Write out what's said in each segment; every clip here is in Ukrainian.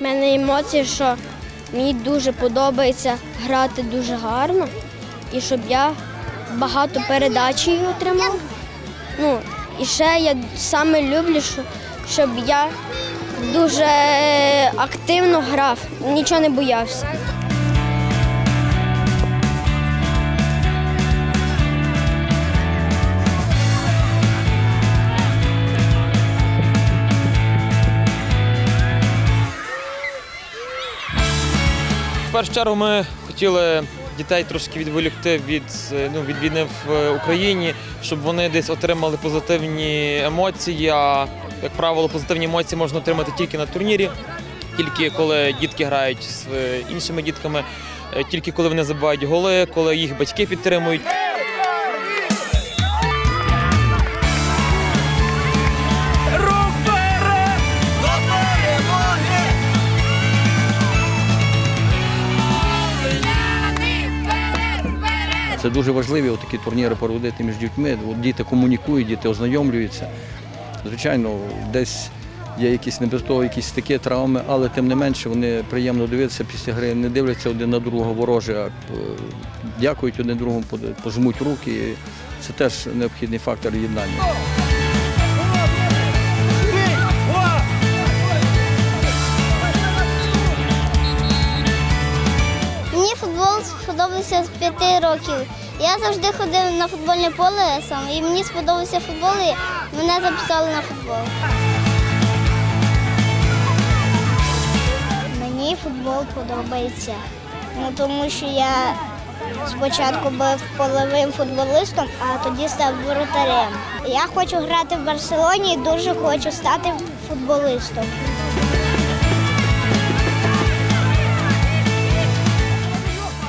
У мене емоції, що мені дуже подобається грати дуже гарно і щоб я багато передач отримав. Ну, І ще я саме люблю, щоб я дуже активно грав, нічого не боявся. Першу чергу ми хотіли дітей трошки відволікти від, е, ну, від війни в е, Україні, щоб вони десь отримали позитивні емоції. А, як правило, позитивні емоції можна отримати тільки на турнірі, тільки коли дітки грають з іншими дітками, е, тільки коли вони забивають голи, коли їх батьки підтримують. Це дуже важливі такі турніри проводити між дітьми. Діти комунікують, діти ознайомлюються. Звичайно, десь є якісь не без того, якісь такі травми, але тим не менше вони приємно дивитися після гри, не дивляться один на другого вороже, а е, дякують один другому, пожмуть руки. Це теж необхідний фактор єднання. Сподобався з п'яти років. Я завжди ходив на футбольне поле сам, і мені сподобався футбол, і мене записали на футбол. Мені футбол подобається, ну, тому що я спочатку був половим футболистом, а тоді став воротарем. Я хочу грати в Барселоні і дуже хочу стати футболистом.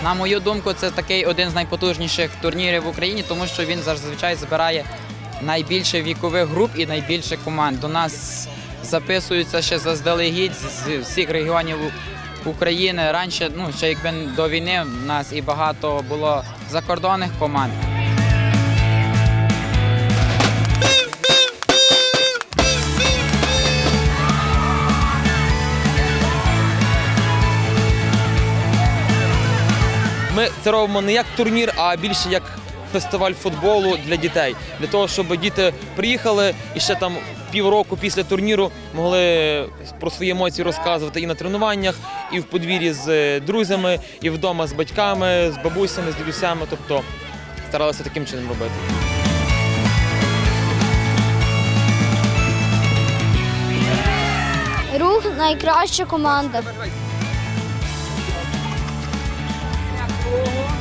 На мою думку, це такий один з найпотужніших турнірів в Україні, тому що він зазвичай збирає найбільше вікових груп і найбільше команд. До нас записуються ще заздалегідь з всіх регіонів України. Раніше, ну ще якби до війни, в нас і багато було закордонних команд. Ми це робимо не як турнір, а більше як фестиваль футболу для дітей. Для того, щоб діти приїхали і ще там півроку після турніру могли про свої емоції розказувати і на тренуваннях, і в подвір'ї з е, друзями, і вдома з батьками, з бабусями, з дідусями. Тобто старалися таким чином робити. Рух найкраща команда. Oh.